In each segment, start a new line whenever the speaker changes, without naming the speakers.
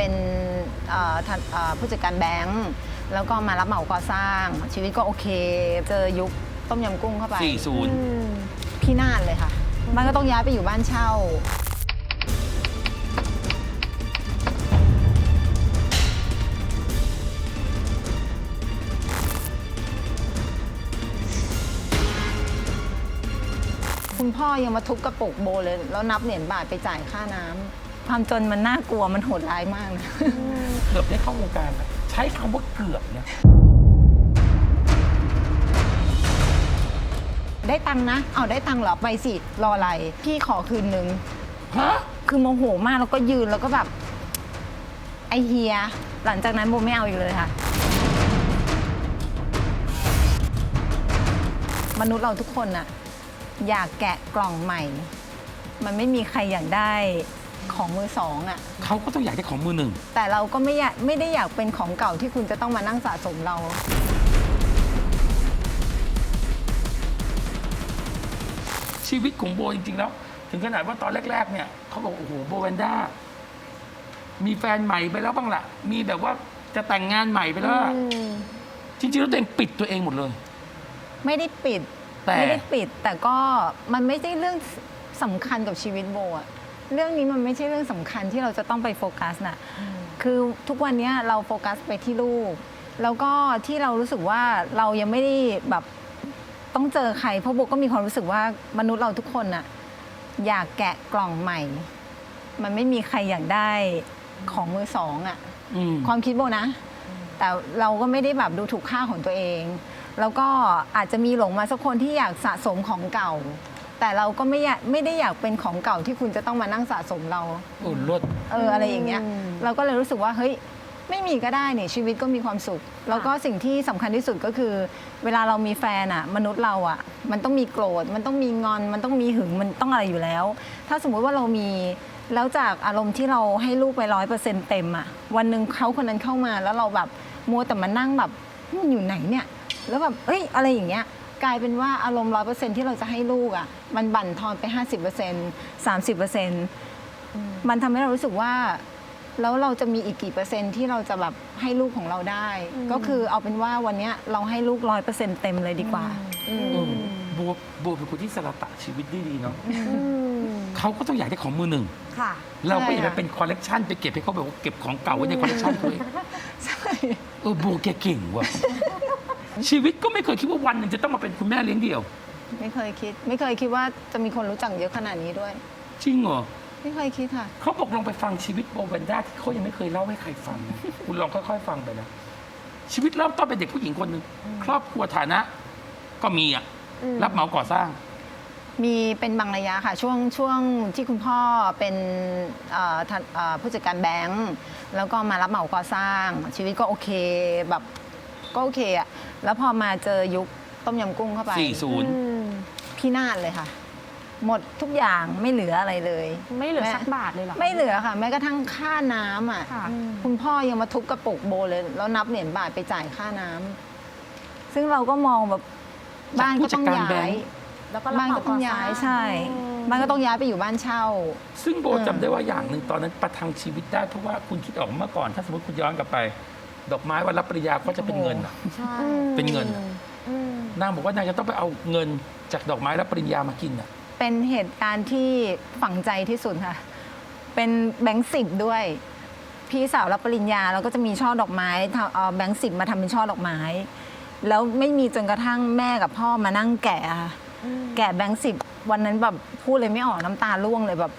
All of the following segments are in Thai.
เป็นเอ่อทันเอ่อผู้จัดการแบงค์แล้วก็มารับเหมาก่อสร้าง ชีวิตก็โอเค เจอยุคต้มยำกุ้งเข้าไป
40
พี่นาศเลยค่ะ มันก็ต้องย้ายไปอยู่บ้านเช่า คุณพ่อยังมาทุบกระปุกโบเลย แล้วนับเหรียญบาทไปจ่ายค่าน้ำ ความจนมันน่ากลัวมันโหดร้ายมากนะ
เกือบได้เข้าวงการนะใช้คำว่าเกือบเนี่ย
ได้ตังค์นะ เอาได้ตังค์เหรอไปสิรออะไรพี่ขอคืนนึง
ฮะ
คือโมโหมากแล้วก็ยืนแล้วก็แบบไอเฮีย หลังจากนั้นโบไม่เอาอีกเลยค่ะ มนุษย์เราทุกคนอะอยากแกะกล่องใหม่ มันไม่มีใครอยากได้ ของมือสองอะ
เขาก็ต้องอยากได้ของมือหนึ่ง
แต่เราก็ไม่อยากไม่ได้อยากเป็นของเก่าที่คุณจะต้องมานั่งสะสมเรา
ชีวิตของโบจริงๆแล้ว ถึงขนาดว่าตอนแรก ๆ เนี่ยเขาบอกโอ้โหโบแวนด้า มีแฟนใหม่ไปแล้วบ้างล่ะ มีแบบว่าจะแต่งงานใหม่ไปแล้วอะจริงๆแล้วตัวเองปิดตัวเองหมดเลย
ไม่ได้ปิด
แต่
ไม่ได้ปิด แต่ก็มันไม่ใช่เรื่องสำคัญกับชีวิตโบอะ เรื่องนี้มันไม่ใช่เรื่องสำคัญที่เราจะต้องไปโฟกัสน่ะคือทุกวันเนี้ยเราโฟกัสไปที่ลูก แล้วก็ที่เรารู้สึกว่าเรายังไม่ได้แบบต้องเจอใครเพราะโบก็มีความรู้สึกว่ามนุษย์เราทุกคนน่ะอยากแกะกล่องใหม่ มันไม่มีใครอยากได้ของมือสองอะ
อืม
ความคิดโบนะ แต่เราก็ไม่ได้แบบดูถูกค่าของตัวเอง แล้วก็อาจจะมีหลงมาสักคนที่อยากสะสมของเก่า แต่เราก็ไม่อยากไม่ได้อยากเป็นของเก่าที่คุณจะต้องมานั่งสะสมเรา
โอ้ลด
เอออะไรอย่างเงี้ยเราก็เลยรู้สึกว่าเฮ้ยไม่มีก็ได้เนี่ยชีวิตก็มีความสุข แล้วก็สิ่งที่สำคัญที่สุดก็คือ เวลาเรามีแฟนอะมนุษย์เราอะมันต้องมีโกรธ มันต้องมีงอน มันต้องมีหึงมันต้องอะไรอยู่แล้ว ถ้าสมมุติว่าเรามีแล้วจากอารมณ์ที่เราให้ลูกไปร้อยเปอร์เซ็นต์เต็มอะวันหนึ่งเขาคนนั้นเข้ามาแล้วเราแบบมัวแต่มานั่งแบบมันอยู่ไหนเนี่ย แล้วแบบเอ้ยอะไรอย่างเงี้ย กลายเป็นว่าอารมณ์ร้อยเปอร์เซ็นที่เราจะให้ลูกอะมันบั่นทอนไป50% 30%มันทำให้เรารู้สึกว่า แล้วเราจะมีอีกกี่เปอร์เซ็นต์ที่เราจะแบบให้ลูกของเราได้ ก็คือเอาเป็นว่าวันเนี้ยเราให้ลูกร้อยเปอร์เซ็นต์เต็มเลยดีกว่า
เออโบโบเป็นคนที่สละตะชีวิตได้ดีเนาะเขาก็ต้องอยากได้ของมือหนึ่ง
ค่ะ
เราก็
ใช่
อย่าไป
ค่ะ
เป็นคอลเลกชันไปเก็บให้เขาแบบว่าเก็บของเก่าไว้ในคอลเลกชันตัวเอง
ใช่
เออโบแกเก่งว่ะ ชีวิตก็ไม่เคยคิดว่าวันหนึ่งจะต้องมาเป็นคุณแม่เลี้ยงเดี่ยว
ไม่เคยคิด ไม่เคยคิดว่าจะมีคนรู้จักเยอะขนาดนี้ด้วย
จริงเหรอ
ไม่เคยคิดค่ะ
เขาบอกลองไปฟังชีวิตโบแวนด้าที่เขายังไม่เคยเล่าให้ใครฟังนะ คุณลองค่อย ๆ ฟังไปนะ ชีวิตเริ่มต้นเป็นเด็กผู้หญิงคนหนึ่งครอบครัวฐานะ ก็มีอะรับเหมาก่อสร้าง
มีเป็นบางระยะค่ะ ช่วงช่วงที่คุณพ่อเป็นเอ่อทันเอ่อผู้จัดการแบงค์แล้วก็มารับเหมาก่อสร้าง ชีวิตก็โอเคแบบ ก็โอเคอะแล้วพอมาเจอยุคต้มยำกุ้งเข้าไป
40
พี่นาศเลยค่ะ หมดทุกอย่างไม่เหลืออะไรเลย
ไม่เหลือ
แสั
กบาทเลยเหรอคะ
ไม่เหลือค่ะ แม้กระทั่งค่าน้ำอะ
ค่ะ
คุณพ่อยังมาทุบกระปุกโบเลย แล้วนับเหรียญบาทไปจ่ายค่าน้ำซึ่งเราก็มองแบบบ้านก็ต้อง
จากผู้จัดการแบ
ย้างย
ค์
แล้วก็รับ
บ้าน
เหมา
ก็ต้องย้าย
ก่อสร้ง
ใช่
อืม
บ้านก็ต้องย้ายไปอยู่บ้านเช่า
ซึ่งโบ
เออ
จำได้ว่าอย่างหนึ่งตอนนั้นประทังชีวิตได้เพราะว่าคุณคิดออกเมื่อก่อน ถ้าสมมติคุณย้อนกลับไป ดอกไม้วันรับปริญญาก็จะเป็นเงินอะ
ใช่
เป็นเงินอะ
อืม
นางบอกว่านางจะต้องไปเอาเงินจากดอกไม้รับปริญญามากินอะ
เป็นเหตุการณ์ที่ฝังใจที่สุดค่ะ เป็นแบงค์สิบด้วย พี่สาวรับปริญญาเราก็จะมีช่อดอกไม้ทำเอาแบงค์สิบมาทำเป็นช่อดอกไม้ แล้วไม่มีจนกระทั่งแม่กับพ่อมานั่งแกะค่ะแกะแบงค์สิบวันนั้นแบบพูดเลยไม่ออกน้ำตาร่วงเลยแบบ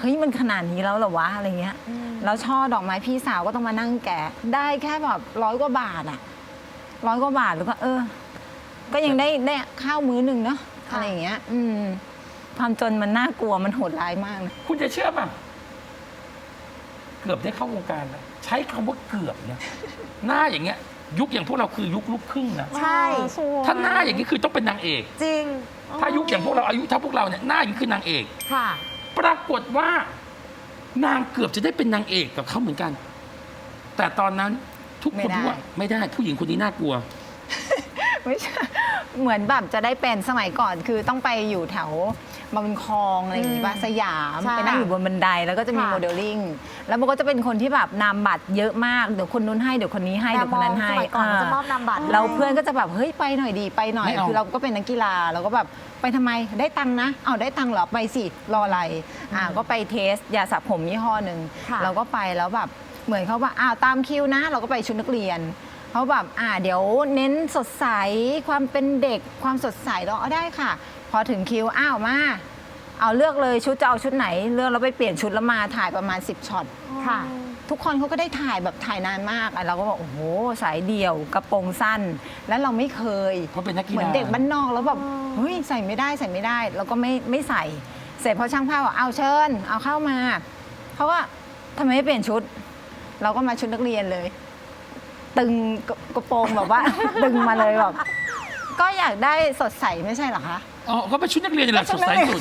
เฮ้ยมันขนาดนี้แล้วเหรอวะอะไรเงี้ยแล้วช่อดอกไม้พี่สาวก็ต้องมานั่งแกะ ได้แค่แบบร้อยกว่าบาทอะร้อยกว่าบาทแล้วก็เออ ก็ยังได้ได้ข้าวมื้อหนึ่งเนาะ
ค่ะ
อะไรอย่างเงี้ย อืม ความจนมันน่ากลัวมันโหดร้ายมากนะ
คุณจะเชื่อป่ะ เกือบได้เข้าวงการแล้วใช้คำว่าเกือบเนี่ยหน้าอย่างเงี้ย ยุคอย่างพวกเราคือยุคลูกครึ่งนะ
ใช่
สวย
ถ้าหน้าอย่างนี้คือต้องเป็นนางเอก
จริง
ถ้ายุคอย่างพวกเราอายุเท่าพวกเราเนี่ยหน้าอย่างนี้คือนางเอก
ค่ะ
ปรากฏว่านางเกือบจะได้เป็นนางเอกกับเขาเหมือนกัน แต่ตอนนั้นทุกคนพูดว่าไม่ได้ผู้หญิงคนนี้น่ากลัว
ไม่ใช่ เหมือนแบบจะได้เป็นสมัยก่อนคือต้องไปอยู่แถว บางบุญคลองอะไรอย่างงี้ป่ะ
อืม
สยาม
ใช่
ไปนั่งอยู่บนบันไดแล้วก็จะมี
ค่ะ
โมเดลลิ่งแล้วมันก็จะเป็นคนที่แบบนามบัตรเยอะมากเดี๋ยวคนนู้นให้เดี๋ยวคนนี้ให้เดี๋ยวคนนั้นให้
สมัยก่อนเขาจะมอบนามบัตร
เราเพื่อนก็จะแบบเฮ้ยไปหน่อยดีไปหน่อย
ไม่เอา
คือเราก็เป็นนักกีฬาเราก็แบบไปทำไมได้ตังค์นะเอาได้ตังค์เหรอไปสิรออะไรอ่าก็ไปเทสยาสระผมยี่ห้อหนึ่ง
ค่ะ
เราก็ไปแล้วแบบเหมือนเขาว่าอ้าวตามคิวนะ เราก็ไปชุดนักเรียนเขาแบบอ่าเดี๋ยวเน้นสดใสความเป็นเด็กความสดใสเราเอาได้ค่ะ พอถึงคิวอ้าวมา เอาเลือกเลยชุดจะเอาชุดไหน เลือกแล้วไปเปลี่ยนชุดแล้วมาถ่ายประมาณ 10ช็อต
ค่ะ
ทุกคนเขาก็ได้ถ่ายแบบถ่ายนานมากอะเราก็บอกโอ้โหสายเดี่ยวกระโปรงสั้น แล้วเราไม่เคย
เพราะเป็นนักกีฬา
เหมือนเด็กบ้านนอกแล้วแบบเฮ้ยใส่ไม่ได้ใส่ไม่ได้แล้วก็ไม่ไม่ใส่ เสร็จพอช่างภาพบอกเอาเชิญ เอาเข้ามาเขาว่าทำไมไม่เปลี่ยนชุด เราก็มาชุดนักเรียนเลย ตึงกระกระโปรงแบบว่า ดึงมาเลยแบบ ก็อยากได้สดใสไม่ใช่เหรอคะ
อ๋อก็เป็นชุดนักเรียนนี่แหละสดใสสุด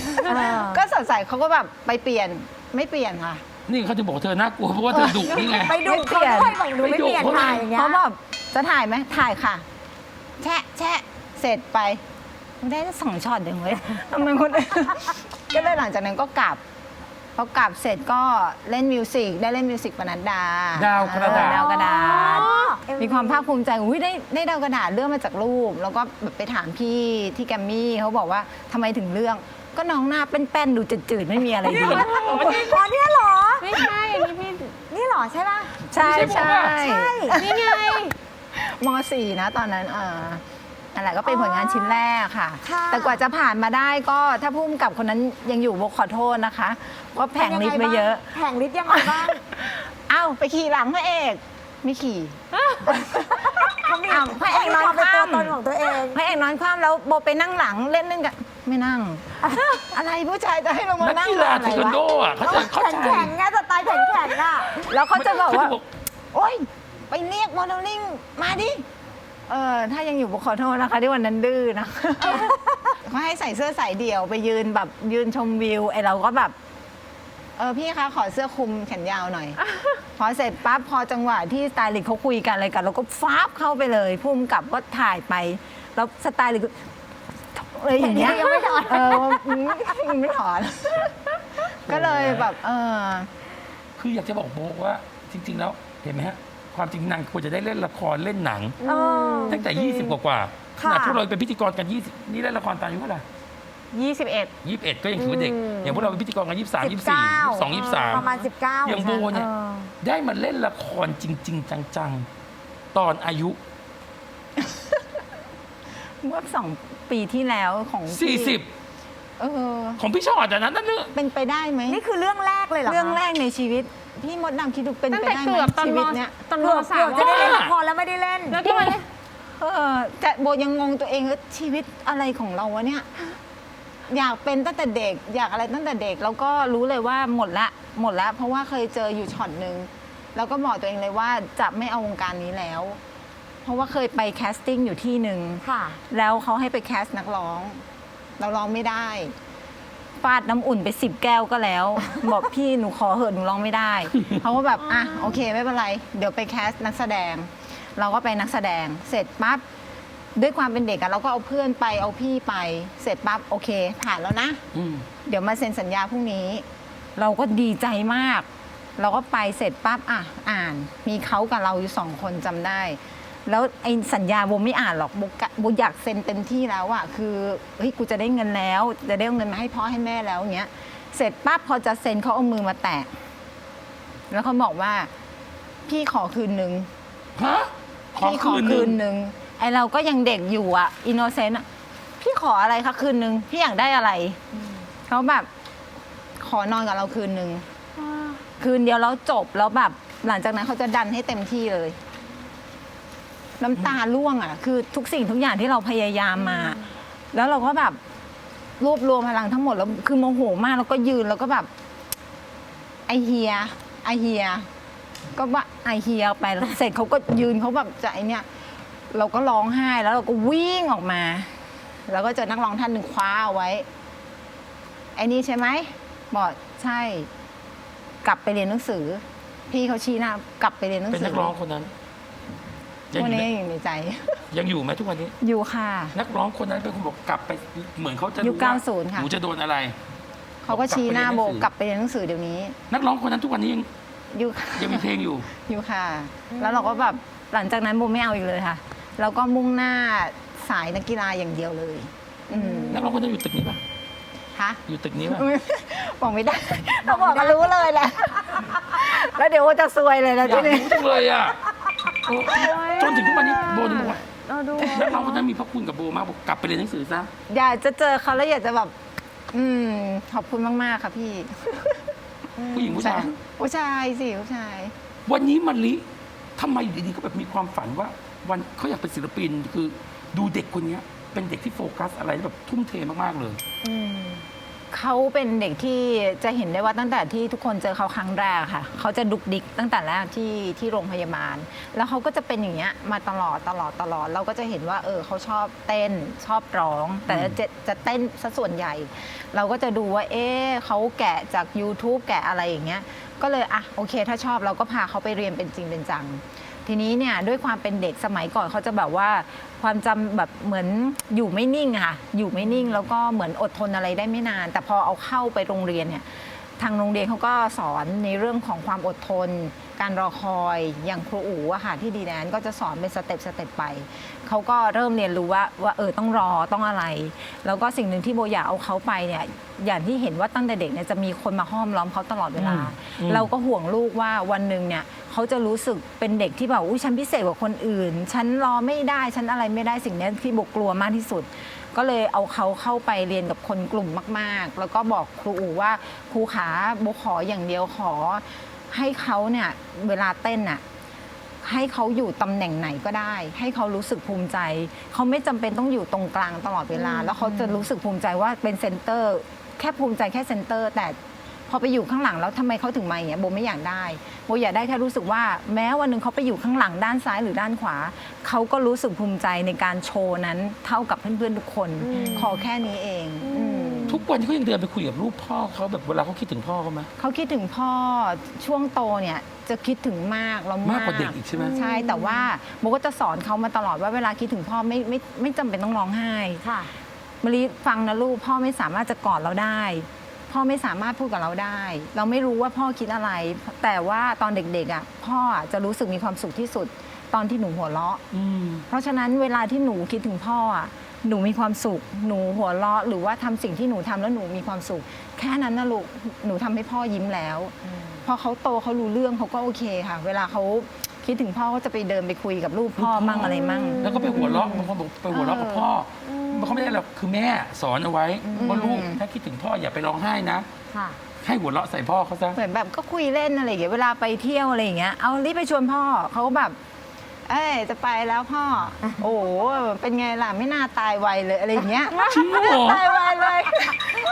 ก็สดใสเขาก็แบบไปเปลี่ยนไม่เปลี่ยนค่ะ
นี่เขาจะบอกเธอน่ากลัวเพราะว่าเธอดุนี่ไง
ไปดู
ไม่เปลี่
เขา
ยน
ด้วยบอกดูไม่เปลี่ยน
ไปดู
ถ่ายอย่างเงี้ย
เขาแบบจะถ่ายไหมถ่ายค่ะ แชะแชะเสร็จไปได้สองช็อตเองเว้ยทำไมคนอื่นก็เลยหลังจากนั้นก็กลับ พอกลับเสร็จก็เล่นมิวสิกได้เล่นมิวสิกปนัดดา
ดาวกระดาษ
เออดาวกระดาษ
อ๋อ
มีความภาคภูมิใจอุ้ยได้ได้ดาวกระดาษเรื่องมาจากรูป แล้วก็แบบไปถามพี่ที่แกรมมี่เขาบอกว่าทำไมถึงเรื่องก็น้องหน้าเป็นแป้นๆดูจืดๆไม่มีอะไรดี
อ๋อเนี่ยเหรอ
ไม่ใช่อันนี้พี่
นี่เหรอใช่ป่ะ
ใช่
ไม่ใช่
ใช่
ผมอะ
นี่ไง
มสี่นะตอนนั้นเออ นั่นแหละก็เป็นผลงานชิ้นแรกค่ะ
ค่ะ
แต่กว่าจะผ่านมาได้ก็ถ้าพุ่มกับคนนั้นยังอยู่โบขอโทษนะคะว่าแผงลิฟต์ไปเยอะ
แผงลิฟต์ยังไงบ้าง
เอ้าไปขี่หลังพระเอกไม่ขี่
เขามี
อ้าวพระเอกนอน
ความเป็น
ค
ตัว
ว่ำ
ตนของตัวเอง
พระเอกนอนคว่ำแล้วโบไปนั่งหลังเล่นเล่นกันไม่นั่ง อะไรผู้ชายจะให้ลงมา
นัก
นั่ง
กีฬา
อะ
เท
ไร
ควันโด
วะ
อะเขาจะเข้า
แข็ง
ใจ
แข็งๆไงสไตล์แข็งแข็งๆอะ
แล้วเขาจะบอกว่า
เข
โอ๊ยไปเรียกโมเดลลิ่งมาดิ เออถ้ายังอยู่ขอโทษนะคะที่วันนั้นดื้อนะ เขาให้ใส่เสื้อสายเดี่ยวไปยืนแบบยืนชมวิวไอเราก็แบบ เออพี่คะขอเสื้อคลุมแขนยาวหน่อย พอเสร็จปั๊บพอจังหวะที่สไตลิสต์เขาคุยกันอะไรกัน เราก็ฟ้าบเข้าไปเลยพุ่มกับก็ถ่ายไป แล้วสไตลิสต์ก็เอยอย่างเงี้ย
ยังไม่ถอด
เออยังไม่ถอน ก็เลยแบบ เออ
คืออยากจะบอกโบว่าจริง ๆ แล้วเห็นไหมฮะ ความจริงนางควรจะได้เล่นละครเล่นหนัง
เออ
ตั้งแต่ 20 กว่ากว่าๆข
ค่ะ
นาดพวกเราเป็นพิธีกรกัน 20 นี่เล่นละครตอนอายุเท่าไหร่
21
21ก็ยังถือว่าเด็ก
อืม
อย่างพวกเราเป็นพิธีกรกัน 23 24 22 23
ประมาณ 19
อย่างโบเนี่ย
ออ
ได้มาเล่นละครจริง ๆ จัง ๆ ตอนอายุ
เมื่อสองปีที่แล้วของพี่
40
เออ
ของพี่ชอดอะนั้นนั่นเรื่อง
เป็นไปได้ไหม
นี่คือเรื่องแรกเลยเหรอคะ
เรื่องแรกในชีวิต พี่มดดำคิดดูเป็น
ตั้ง
ไป
แต่
ได้ไหม
เกือบตอน
ชี
ม
วิตเนี้ย
ตอนม
เกือบ
สา
เกือ
ม
บจะได้เล่น
ว่า
ละครแล้วไม่ได้เล่น
แล้วก็มา
เออแต่โบยังงงตัวเองว่าชีวิตอะไรของเราวะเนี่ย อยากเป็นตั้งแต่เด็ก อยากอะไรตั้งแต่เด็ก แล้วก็รู้เลยว่าหมดละหมดละเพราะว่าเคยเจออยู่ช็อตหนึ่งแล้วก็บอกตัวเองเลยว่าจะไม่เอาวงการนี้แล้ว เพราะว่าเคยไปแคสติ้งอยู่ที่หนึ่ง
ค่ะ
แล้วเขาให้ไปแคสนักร้อง เราร้องไม่ได้ ฟาดน้ำอุ่นไปสิบแก้วก็แล้ว บอกพี่หนูขอเหอะหนูร้องไม่ได้ เขาก็แบบอะโอเคไม่เป็นไร เดี๋ยวไปแคสนักแสดง เราก็ไปนักแสดง เสร็จปั๊บด้วยความเป็นเด็กอะเราก็เอาเพื่อนไปเอาพี่ไป เสร็จปั๊บโอเค ผ่านแล้วนะ
อืม
เดี๋ยวมาเซ็นสัญญาพรุ่งนี้ เราก็ดีใจมาก เราก็ไปเสร็จปั๊บอะอ่าน มีเขากับเราอยู่สองคนจำได้ แล้วไอ้สัญญาโบไม่อ่านหรอกโบกะโบอยากเซ็นเต็มที่แล้วอะคือเฮ้ยกูจะได้เงินแล้ว จะได้เอาเงินมาให้พ่อให้แม่แล้วเงี้ยเสร็จปั๊บพอจะเซ็นเขาเอามือมาแตะแล้วเขาบอกว่า พี่ขอคืนนึง
ฮะขอ
พี่ข
คื
อน
ห
คื
นึ่ง
นนึงไอเราก็ยังเด็กอยู่อะอินโนเซนต์พี่ขออะไรคะคืนนึงพี่อยากได้อะไรเขาแบบขอนอนกับเราคืนนึง คืนเดียวแล้วจบแล้วแบบหลังจากนั้นเขาจะดันให้เต็มที่เลย น้ำตาร่วงอะ คือทุกสิ่งทุกอย่างที่เราพยายามมา แล้วเราก็แบบรวบรวมพลังทั้งหมดแล้วคือโมโหมากแล้วก็ยืนแล้วก็แบบ ไอเฮีย ไอเฮีย ก็ว่าไอเฮียไปแล้วเสร็จเขาก็ยืนเขาแบบจะไอเนี่ยเราก็ร้องไห้แล้วเราก็วิ่งออกมา แล้วก็เจอนักร้องท่านหนึ่งคว้าเอาไว้ ไอ้นี่ใช่ไหมบอกใช่ กลับไปเรียนหนังสือ พี่เขาชี้หน้ากลับไปเรียนหนัง
เป็น
สื
นักร้องคนนั้น ยัง
วัน
อยู่
นี้
ไหม
ยังอยู่ในใจ
ยังอยู่ไหมทุกวันนี้
อยู่ค่ะ
นักร้องคนนั้นเป็นคนบอกกลับไปเหมือนเขาจะ
ยุค
รู้ว่า
90ค่ะ
หนูจะโดนอะไร
เขาก็ชี้หน้าโบ
ก
ก
ลั
ลั
บบไป
ไปเรียนหนังสือเดี๋ยวนี้
นักร้องคนนั้นทุกวันนี้ยัง
อยู่ค่ะ
ยังมีเพลงอยู่
อยู่ค่ะ แล้วเราก็แบบหลังจากนั้นโบไม่เอาอีกเลยค่ะเราก็มุ่งหน้าสายนักกีฬาอย่างเดียวเลย อืม
นักร้องคนนั้นอยู่ตึกนี้ปะ
คะ
อยู่ตึกนี้ปะ
บอกไม่ได้ถ้าบอกก็รู้เลยแหละ แล้วเดี๋ยวโบจะซวยเลยนะ
อยา
ที
ก
นี้
รู้จังเลยอะเออ จนถึงทุกวันนี้โบนึกว่า
เราดู
นักร้องคนนั้นมีพระคุณกับโบมากบอกกลับไปเรียนหนังสือซะ
อยากจะเจอเขาแล้วอยากจะแบบ อืม ขอบคุณมาก ๆ ค่ะพี่
ผู้หญิงผู้ชาย
ผู้ชายสิผู้ชาย
วันนี้มะลิทำไมอยู่ดีๆก็แบบมีความฝันว่า วันเขาอยากเป็นศิลปินคือดูเด็กคนเนี้ย เป็นเด็กที่โฟกัสอะไรแล้วแบบทุ่มเทมากๆเลย
เขาเป็นเด็กที่จะเห็นได้ว่าตั้งแต่ที่ทุกคนเจอเขาครั้งแรกค่ะ เขาจะดุกดิกตั้งแต่แรกที่ที่โรงพยาบาล แล้วเขาก็จะเป็นอย่างเงี้ยมาตลอดตลอดตลอด เราก็จะเห็นว่า เออเขาชอบเต้นชอบร้อง แต่จะจะเต้นซะส่วนใหญ่ เราก็จะดูว่า เอ๊ะเขาแกะจาก YouTube แกะอะไรอย่างเงี้ย ก็เลยอะโอเค ถ้าชอบเราก็พาเขาไปเรียนเป็นจริงเป็นจัง ทีนี้เนี่ยด้วยความเป็นเด็กสมัยก่อนเขาจะแบบว่าความจำแบบเหมือนอยู่ไม่นิ่งอะค่ะ อยู่ไม่นิ่งแล้วก็เหมือนอดทนอะไรได้ไม่นาน แต่พอเอาเข้าไปโรงเรียนเนี่ยทางโรงเรียนเขาก็สอนในเรื่องของความอดทน การรอคอยอย่างครูอู๋อะค่ะที่ดีแลนก็จะสอนเป็นสเต็ปสเต็ปไปเขาก็เริ่มเรียนรู้ว่าว่าเออต้องรอต้องอะไร แล้วก็สิ่งหนึ่งที่โบอยากเอาเขาไปเนี่ย อย่างที่เห็นว่าตั้งแต่เด็กเนี่ยจะมีคนมาห้อมล้อมเขาตลอดเวลา
อืม
เราก็ห่วงลูกว่าวันหนึ่งเนี่ยเขาจะรู้สึกเป็นเด็กที่แบบอุ้ยฉันพิเศษกว่าคนอื่น ฉันรอไม่ได้ฉันอะไรไม่ได้สิ่งเนี้ยที่โบกลัวมากที่สุด ก็เลยเอาเขาเข้าไปเรียนกับคนกลุ่มมาก ๆ แล้วก็บอกครูอูว่าครูขาโบขออย่างเดียวขอ ให้เขาเนี่ยเวลาเต้นน่ะให้เขาอยู่ตำแหน่งไหนก็ได้ ให้เขารู้สึกภูมิใจ เขาไม่จำเป็นต้องอยู่ตรงกลางตลอดเวลา แล้วเขาจะรู้สึกภูมิใจว่าเป็นเซนเตอร์ แค่ภูมิใจแค่เซนเตอร์ แต่พอไปอยู่ข้างหลังแล้วทำไมเขาถึงมาอย่างเงี้ยโบไม่อยากได้โบอยากได้แค่รู้สึกว่าแม้วันหนึ่งเขาไปอยู่ข้างหลังด้านซ้ายหรือด้านขวาเขาก็รู้สึกภูมิใจในการโชว์นั้นเท่ากับเพื่อนๆทุกคนขอแค่นี้เองอืม
ทุกวันนี้เขายังเดินไปคุยกับลูกพ่อเขาแบบเวลาเขาคิดถึงพ่อเขาไหม
เขาคิดถึงพ่อช่วงโตเนี่ยจะคิดถึงมากแล้ว
มากกว่าเด็กอีกใช่ไหม
ใช่แต่ว่าโบก็จะสอนเขามาตลอดว่าเวลาคิดถึงพ่อไม่ไม่ไม่จำเป็นต้องร้องไห้
ค่ะ
มะลิฟังนะลูกพ่อไม่สามารถจะกอดเราได้ พ่อไม่สามารถพูดกับเราได้ เราไม่รู้ว่าพ่อคิดอะไร แต่ว่าตอนเด็กๆอะพ่อจะรู้สึกมีความสุขที่สุด ตอนที่หนูหัวเราะ
อืม
เพราะฉะนั้นเวลาที่หนูคิดถึงพ่ออะหนูมีความสุข หนูหัวเราะ หรือว่าทำสิ่งที่หนูทำแล้วหนูมีความสุข แค่นั้นนะลูกหนูทำให้พ่อยิ้มแล้ว พอเขาโตเขารู้เรื่องเขาก็โอเคค่ะ เวลาเขา คิดถึงพ่อก็จะไปเดินไปคุยกับลูกพ่อมั่งอะไรมั่ง
แล้วก็ไปหัวเราะบางคนบอกไปหัวเราะกับพ่ออเขาไม่ได้หรอกคือแม่สอนเอาไว้ว่าลูกถ้าคิดถึงพ่ออย่าไปร้องไห้นะ
ค่ะ
ให้หัวเราะใส่พ่อเขาซะ
เหมือนแบบก็คุยเล่นอะไรอย่างเงี้ยเวลาไปเที่ยวอะไรอย่างเงี้ยเอารีบไปชวนพ่อเขาก็แบบ เอ้ยจะไปแล้วพ่อ โอ้โหเป็นไงล่ะไม่น่าตายไวเลยอะไรอย่างเงี้ย
จริงเหรอ
ตายไวเลย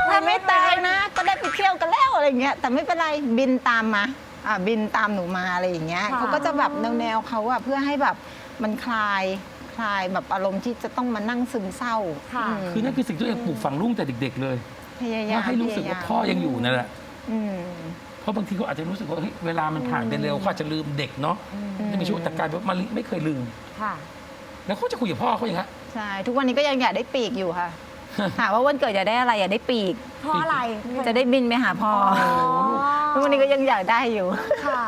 ถ้าไม่ตายนะ ก็ได้ไปเที่ยวกันแล้วอะไรอย่างเงี้ยแต่ไม่เป็นไรบินตามมา อ่าบินตามหนูมาอะไรอย่างเงี้ย
ค่ะ
เขาก็จะแบบแนวๆเขาอะเพื่อให้แบบมันคลายคลายแบบอารมณ์ที่จะต้องมานั่งซึมเศร้า
ค่ะ
อืม
คือนั่นคือสิ่งที่ตัวเองปลูกฝังลูกแต่เด็ก ๆ เลย
พยายาม
ว่าให้รู้สึกว่า
พยยม
พ่อยังอยู่นั่นแหละ
อืม
เพราะบางทีเขาอาจจะรู้สึกว่าเฮ้ยเวลามันผ่านไปเร็วเขาอาจจะลืมเด็กเนาะจะมีช่วงแต่กลายเป็นว่ามาริไม่เคยลืม
ค่ะ
แล้วเขาจะคุยกับพ่อเขาอย่างเงี้ย
ใช่ทุกวันนี้ก็ยังอยากได้ปีกอยู่ค่ะ ถามว่าวันเกิดอยากได้อะไรอยากได้ปีก
เพราะอะไร
จะได้บินไปหาพ่อ อ ทุกวันนี้ก็ยังอยากได้อยู่
ค่ะ